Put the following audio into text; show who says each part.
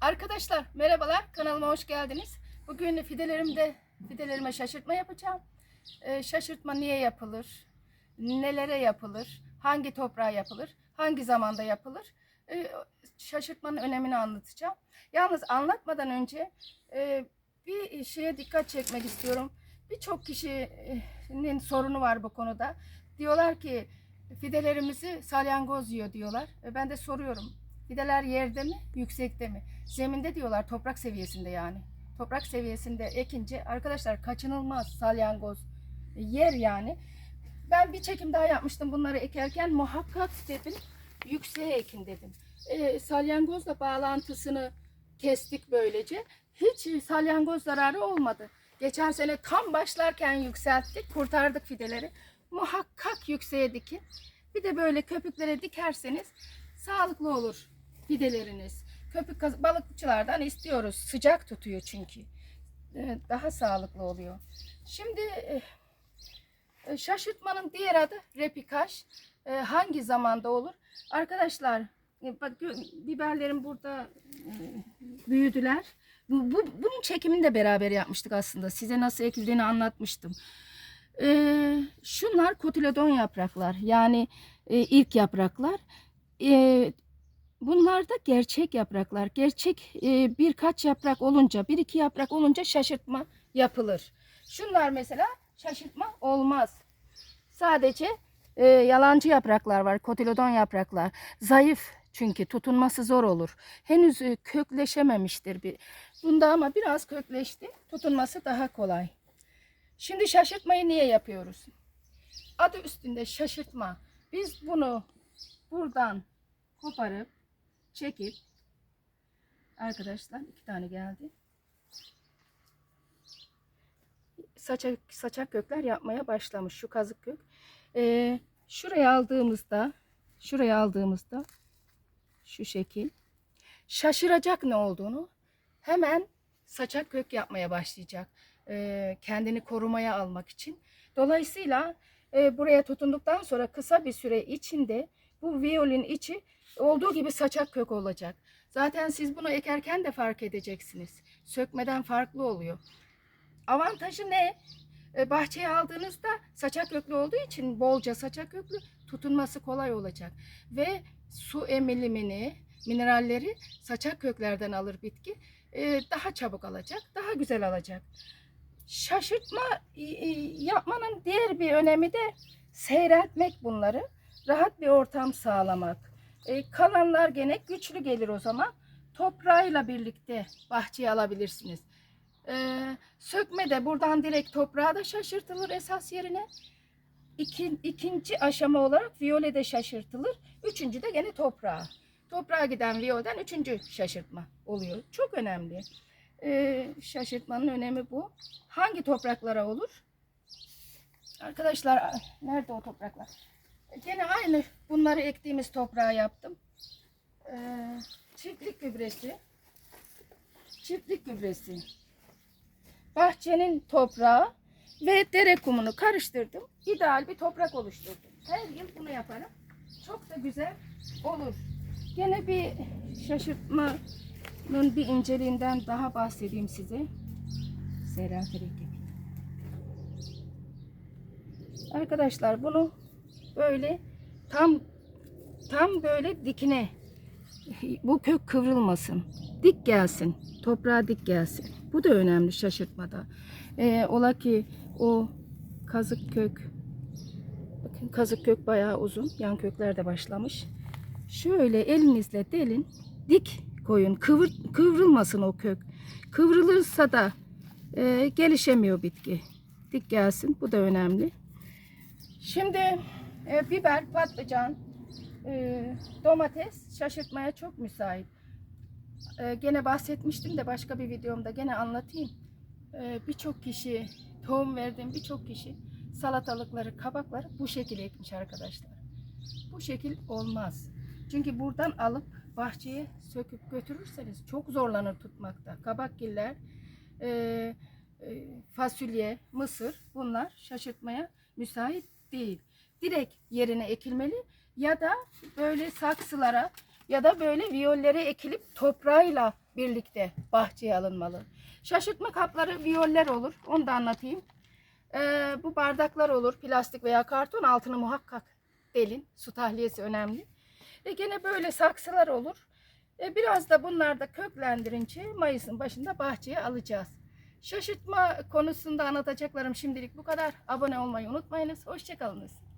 Speaker 1: Arkadaşlar merhabalar kanalıma hoş geldiniz. Bugün fidelerimde fidelerime şaşırtma yapacağım. Ee, şaşırtma niye yapılır? Nelere yapılır? Hangi toprağa yapılır? Hangi zamanda yapılır? Ee, şaşırtmanın önemini anlatacağım. Yalnız anlatmadan önce e, bir şeye dikkat çekmek istiyorum. Birçok kişinin sorunu var bu konuda. Diyorlar ki fidelerimizi salyangoz yiyor diyorlar. Ben de soruyorum. Fideler yerde mi, yüksekte mi? Zeminde diyorlar, toprak seviyesinde yani. Toprak seviyesinde ekince arkadaşlar kaçınılmaz salyangoz yer yani. Ben bir çekim daha yapmıştım bunları ekerken muhakkak dedim yükseğe ekin dedim. E, salyangozla bağlantısını kestik böylece. Hiç salyangoz zararı olmadı. Geçen sene tam başlarken yükselttik, kurtardık fideleri. Muhakkak yükseğe dikin. Bir de böyle köpüklere dikerseniz sağlıklı olur fideleriniz. Köpük balıkçılardan istiyoruz. Sıcak tutuyor çünkü. Ee, Daha sağlıklı oluyor. Şimdi e, e, şaşırtmanın diğer adı repikaj. E, Hangi zamanda olur? Arkadaşlar e, bak biberlerim burada e, büyüdüler. Bu, bu, bunun çekimini de beraber yapmıştık aslında. Size nasıl ekildiğini anlatmıştım. Ee, şunlar kotilodon yapraklar. Yani e, ilk yapraklar. Ee, bunlar da gerçek yapraklar. Gerçek e, birkaç yaprak olunca, bir iki yaprak olunca şaşırtma yapılır. Şunlar mesela şaşırtma olmaz. Sadece e, yalancı yapraklar var, kotilodon yapraklar. Zayıf çünkü tutunması zor olur. Henüz e, kökleşememiştir bir. Bunda ama biraz kökleşti. Tutunması daha kolay. Şimdi şaşırtmayı niye yapıyoruz? Adı üstünde şaşırtma. Biz bunu buradan koparıp çekip arkadaşlar iki tane geldi. Saçak, saçak kökler yapmaya başlamış şu kazık kök. Ee, şuraya aldığımızda şuraya aldığımızda şu şekil şaşıracak ne olduğunu hemen saçak kök yapmaya başlayacak. Ee, kendini korumaya almak için. Dolayısıyla e, buraya tutunduktan sonra kısa bir süre içinde bu violin içi olduğu gibi saçak kök olacak. Zaten siz bunu ekerken de fark edeceksiniz. Sökmeden farklı oluyor. Avantajı ne? E, bahçeye aldığınızda saçak köklü olduğu için bolca saçak köklü tutunması kolay olacak. Ve su emilimini, mineralleri saçak köklerden alır bitki. E, daha çabuk alacak, daha güzel alacak. Şaşırtma yapmanın diğer bir önemi de seyreltmek bunları. Rahat bir ortam sağlamak. E, kalanlar gene güçlü gelir o zaman. Toprağıyla birlikte bahçeye alabilirsiniz. Ee, sökme de buradan direkt toprağa da şaşırtılır esas yerine. İki, ikinci aşama olarak viyole de şaşırtılır. Üçüncü de gene toprağa. Toprağa giden viyolden üçüncü şaşırtma oluyor. Çok önemli. Ee, şaşırtmanın önemi bu. Hangi topraklara olur? Arkadaşlar nerede o topraklar? Gene aynı bunları ektiğimiz toprağa yaptım. Ee, çiftlik gübresi. Çiftlik gübresi bahçenin toprağı ve dere kumunu karıştırdım. İdeal bir toprak oluşturdum. Her yıl bunu yaparım. Çok da güzel olur. Gene bir şaşırtmanın bir inceliğinden daha bahsedeyim size. Seyrelterek yapayım. Arkadaşlar bunu böyle tam tam böyle dikine bu kök kıvrılmasın. Dik gelsin. Toprağa dik gelsin. Bu da önemli şaşırtmada. Ee, ola ki o kazık kök bakın kazık kök bayağı uzun. Yan kökler de başlamış. Şöyle elinizle delin. Dik koyun. Kıvır, kıvrılmasın o kök. Kıvrılırsa da e, gelişemiyor bitki. Dik gelsin. Bu da önemli. Şimdi e, biber, patlıcan, e, domates şaşırtmaya çok müsait. E, gene bahsetmiştim de başka bir videomda gene anlatayım. E, birçok kişi tohum verdiğim birçok kişi salatalıkları, kabakları bu şekil ekmiş arkadaşlar. Bu şekil olmaz. Çünkü buradan alıp bahçeye söküp götürürseniz çok zorlanır tutmakta. Kabakgiller, e, e, fasulye, mısır bunlar şaşırtmaya müsait değil. Direkt yerine ekilmeli ya da böyle saksılara ya da böyle viyollere ekilip toprağıyla birlikte bahçeye alınmalı. Şaşırtma kapları viyoller olur. Onu da anlatayım. Ee, bu bardaklar olur. Plastik veya karton altını muhakkak delin. Su tahliyesi önemli. E gene böyle saksılar olur. E biraz da bunlar da köklendirince Mayıs'ın başında bahçeye alacağız. Şaşırtma konusunda anlatacaklarım şimdilik bu kadar. Abone olmayı unutmayınız. Hoşçakalınız.